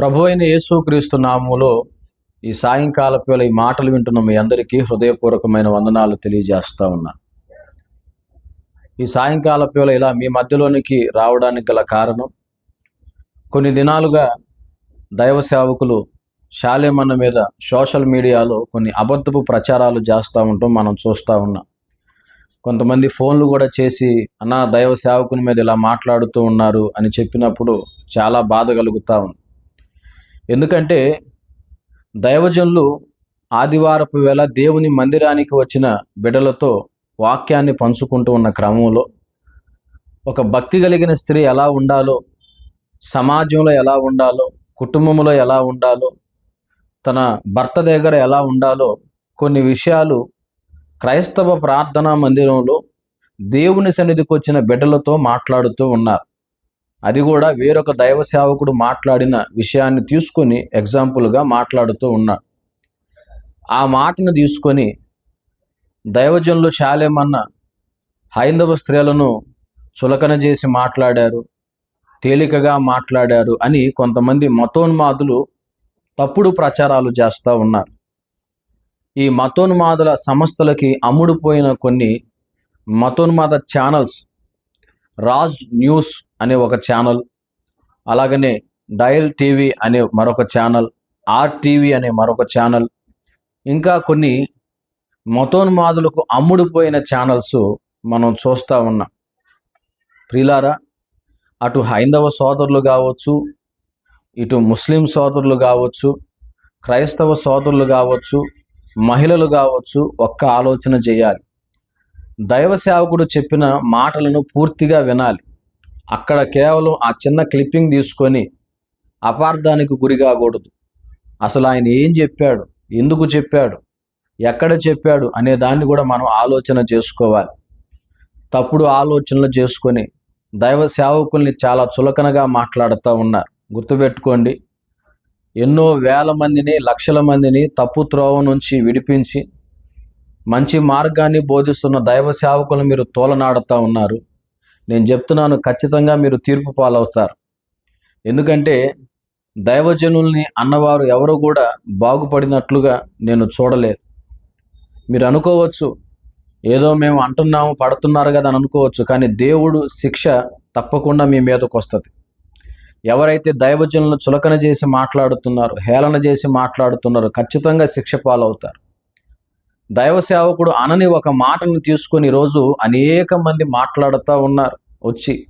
ప్రభు అయిన యేసుక్రీస్తు నామములో ఈ సాయంకాలపు వేళ ఈ మాటలు వింటున్న మీ అందరికీ హృదయపూర్వకమైన వందనాలు తెలియజేస్తా ఉన్నా. ఈ సాయంకాలపు వేళ ఇలా మీ మధ్యలోనికి రావడానికి గల కారణం కొన్ని దినాలుగా దైవ సేవకులు శాలేమన్న మీద సోషల్ మీడియాలో కొన్ని అబద్ధపు ప్రచారాలు చేస్తూ ఉంటాం మనం చూస్తూ ఉన్నాం. కొంతమంది ఫోన్లు కూడా చేసి అన్న దైవ సేవకుని మీద ఇలా మాట్లాడుతూ ఉన్నారు అని చెప్పినప్పుడు చాలా బాధ కలుగుతూ ఉంది. ఎందుకంటే దైవజనులు ఆదివారపు వేళ దేవుని మందిరానికి వచ్చిన బిడలతో వాక్యాన్ని పంచుకుంటూ ఉన్న క్రమంలో ఒక భక్తి కలిగిన స్త్రీ ఎలా ఉండాలో సమాజంలో ఎలా ఉండాలో కుటుంబంలో ఎలా ఉండాలో తన భర్త దగ్గర ఎలా ఉండాలో కొన్ని విషయాలు క్రైస్తవ ప్రార్థనా మందిరంలో దేవుని సన్నిధికి వచ్చిన బిడ్డలతో మాట్లాడుతూ ఉన్నారు. అది కూడా వేరొక దైవ సేవకుడు మాట్లాడిన విషయాన్ని తీసుకొని ఎగ్జాంపుల్గా మాట్లాడుతూ ఉన్నాడు. ఆ మాటను తీసుకొని దైవజనులు శాలేమన్న హైందవ స్త్రీలను చులకన చేసి మాట్లాడారు తేలికగా మాట్లాడారు అని కొంతమంది మతోన్మాదులు తప్పుడు ప్రచారాలు చేస్తూ ఉన్నారు. ఈ మతోన్మాదుల సంస్థలకి అమ్ముడుపోయిన కొన్ని మతోన్మాద ఛానల్స్ రాజ్ న్యూస్ అనే ఒక ఛానల్ అలాగనే డయల్ టీవీ అనే మరొక ఛానల్ ఆర్ టీవీ అనే మరొక ఛానల్ ఇంకా కొన్ని మతోన్మాదులకు అమ్ముడుపోయిన ఛానల్స్ మనం చూస్తూ ఉన్నాం. ప్రిలారా అటు హైందవ సోదరులు కావచ్చు ఇటు ముస్లిం సోదరులు కావచ్చు క్రైస్తవ సోదరులు కావచ్చు మహిళలు కావచ్చు ఒక్క ఆలోచన చేయాలి. దైవ సేవకుడు చెప్పిన మాటలను పూర్తిగా వినాలి. అక్కడ కేవలం ఆ చిన్న క్లిప్పింగ్ తీసుకొని అపార్థానికి గురి కాకూడదు. అసలు ఆయన ఏం చెప్పాడు? ఎందుకు చెప్పాడు? ఎక్కడ చెప్పాడు? అనే దాన్ని కూడా మనం ఆలోచన చేసుకోవాలి. తప్పుడు ఆలోచనలు చేసుకొని దైవ సేవకుల్ని చాలా చులకనగా మాట్లాడుతూ ఉన్నారు. గుర్తుపెట్టుకోండి. ఎన్నో వేల మందిని లక్షల మందిని తప్పు త్రోవ నుంచి విడిపించి మంచి మార్గాన్ని బోధిస్తున్న దైవ సేవకులు మీరు తోలనాడుతూ ఉన్నారు. నేను చెప్తున్నాను ఖచ్చితంగా మీరు తీర్పు పాలవుతారు. ఎందుకంటే దైవజనుల్ని అన్నవారు ఎవరు కూడా బాగుపడినట్లుగా నేను చూడలేదు. మీరు అనుకోవచ్చు ఏదో మేము అంటున్నాము పడుతున్నారు కదా అని అనుకోవచ్చు కానీ దేవుడు శిక్ష తప్పకుండా మీ మీదకు వస్తుంది. ఎవరైతే దైవజనులను చులకన చేసి మాట్లాడుతున్నారు హేళన చేసి మాట్లాడుతున్నారో ఖచ్చితంగా శిక్ష పాలవుతారు. దైవ సేవకుడు అనని ఒక మాటను తీసుకొని రోజు అనేక మంది మాట్లాడుతూ ఉన్నారు. వచ్చి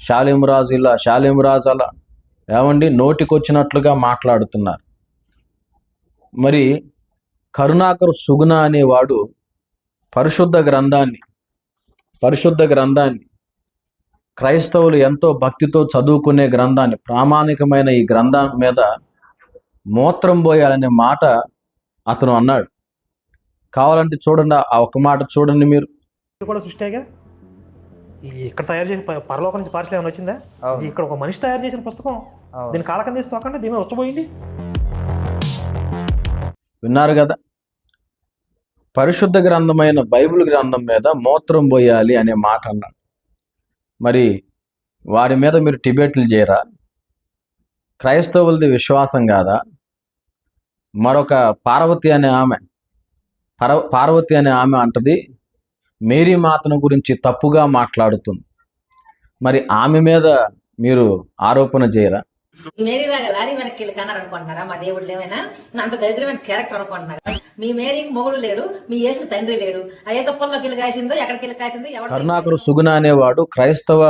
శాలింరాజు ఇలా శాలింరాజు అలా. ఏమండి? నోటికొచ్చినట్లుగా మాట్లాడుతున్నారు. మరి కరుణాకర్ సుగుణ అనేవాడు పరిశుద్ధ గ్రంథాన్ని పరిశుద్ధ గ్రంథాన్ని క్రైస్తవులు ఎంతో భక్తితో చదువుకునే గ్రంథాన్ని ప్రామాణికమైన ఈ గ్రంథం మీద మూత్రం పోయాలనే మాట అతను అన్నాడు. కావాలంటే చూడండి ఆ ఒక్క మాట చూడండి మీరు. కూడా సృష్టిగా ఈ ఇక్కడ తయారు చేసిన పరలోకం నుంచి పార్సల్ ఏమైనా వచ్చిందా? ఇక్కడ ఒక మనిషి తయారు చేసిన పుస్తకం. దీని కాలకం తీసి తోకండి దీని మీద వచ్చపోయింది విన్నారు కదా? పరిశుద్ధ గ్రంథమైన బైబిల్ గ్రంథం మీద మూత్రం పోయాలి అనే మాట అన్నాడు. మరి వారి మీద మీరు టిబెట్లు చేయరా? క్రైస్తవులది విశ్వాసం కాదా? మరొక పార్వతి అనే ఆమె పర పార్వతి అనే ఆమె అంటది మేరీ మాతను గురించి తప్పుగా మాట్లాడుతుంది మరి ఆమె మీద మీరు ఆరోపణ చేయరా? మేరీ లాగా లారీ వెనక్కి వెళ్ళి కన్నారు అనుకుంటున్నారా మా దేవుడు ఏమైనా? నా అంత దరిద్రమైన క్యారెక్టర్ అనుకుంటున్నారా? మీ మేరీకి మొగుడు లేడు మీ యేసుకి తండ్రి లేడు. అయ్యే తుప్పల్లోకి వెళ్ళి కాసిందో ఎక్కడికి వెళ్ళి కాసిందో ఎవరు కరుణాకరు సుగుణ అనేవాడు క్రైస్తవ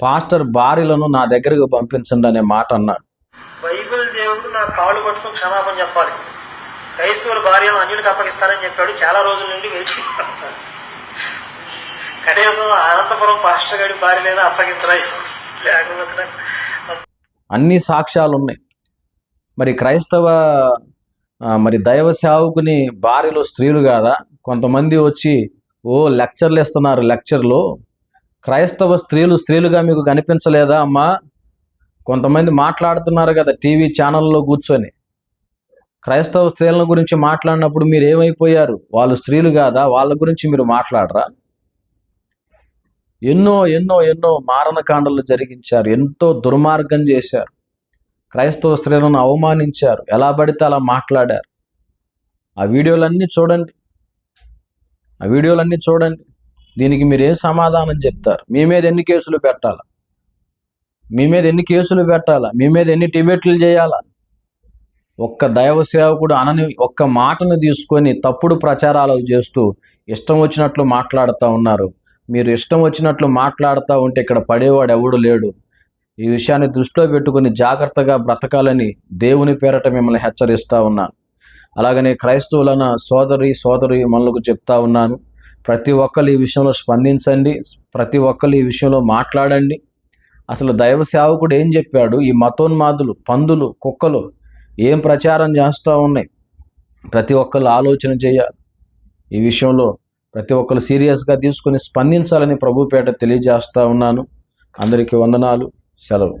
పాస్టర్ భార్యలను నా దగ్గరకు పంపించండి అనే మాట అన్నాడు. బైబిల్ దేవుడు నా కాళ్ళు పట్టుకుని క్షమాపణ చెప్పాలి. క్రైస్తవుల భార్యను అన్యునికి అప్పగిస్తానని చెప్పాడు. చాలా రోజుల నుండి వేచి కనీసం అనంతపురం పాస్టర్ గారి భార్య లేదా అప్పగించరా లేకపోతే అన్ని సాక్ష్యాలు ఉన్నాయి మరి క్రైస్తవ మరి దైవ సేవకుని భార్యలు స్త్రీలు కాదా? కొంతమంది వచ్చి ఓ లెక్చర్లు ఇస్తున్నారు లెక్చర్లు. క్రైస్తవ స్త్రీలు స్త్రీలుగా మీకు కనిపించలేదా అమ్మా? కొంతమంది మాట్లాడుతున్నారు కదా టీవీ ఛానల్లో కూర్చొని. క్రైస్తవ స్త్రీలను గురించి మాట్లాడినప్పుడు మీరు ఏమైపోయారు? వాళ్ళు స్త్రీలు కాదా? వాళ్ళ గురించి మీరు మాట్లాడరా? ఎన్నో ఎన్నో ఎన్నో మారణకాండలు జరిగించారు. ఎంతో దుర్మార్గం చేశారు. క్రైస్తవ స్త్రీలను అవమానించారు. ఎలా పడితే అలా మాట్లాడారు. ఆ వీడియోలన్నీ చూడండి. ఆ వీడియోలన్నీ చూడండి. దీనికి మీరు ఏం సమాధానం చెప్తారు? మీ మీద ఎన్ని కేసులు పెట్టాలా? మీ మీద ఎన్ని కేసులు పెట్టాలా? మీ మీద ఎన్ని టిబెట్లు చేయాలా? ఒక్క దైవ సేవకుడు అనని ఒక్క మాటను తీసుకొని తప్పుడు ప్రచారాలు చేస్తూ ఇష్టం వచ్చినట్లు మాట్లాడుతూ ఉన్నారు. మీరు ఇష్టం వచ్చినట్లు మాట్లాడుతూ ఉంటే ఇక్కడ పడేవాడు ఎవడు లేడు. ఈ విషయాన్ని దృష్టిలో పెట్టుకుని జాగ్రత్తగా బ్రతకాలని దేవుని పేరట మిమ్మల్ని హెచ్చరిస్తూ ఉన్నాను అలాగనే క్రైస్తవులన సోదరి సోదరి మనలకు చెప్తా ఉన్నాను. ప్రతి ఒక్కరు ఈ విషయంలో స్పందించండి. ప్రతి ఒక్కరు ఈ విషయంలో మాట్లాడండి. అసలు దైవ సేవకుడు ఏం చెప్పాడు? ఈ మతోన్మాదులు పందులు కుక్కలు ఏం ప్రచారం చేస్తూ ఉన్నాయి? ప్రతి ఒక్కరు ఆలోచన చేయాలి. ఈ విషయంలో ప్రతి ఒక్కరు సీరియస్గా తీసుకుని స్పందించాలని ప్రభుపేట తెలియజేస్తూ ఉన్నాను. అందరికీ వందనాలు. సెలవు.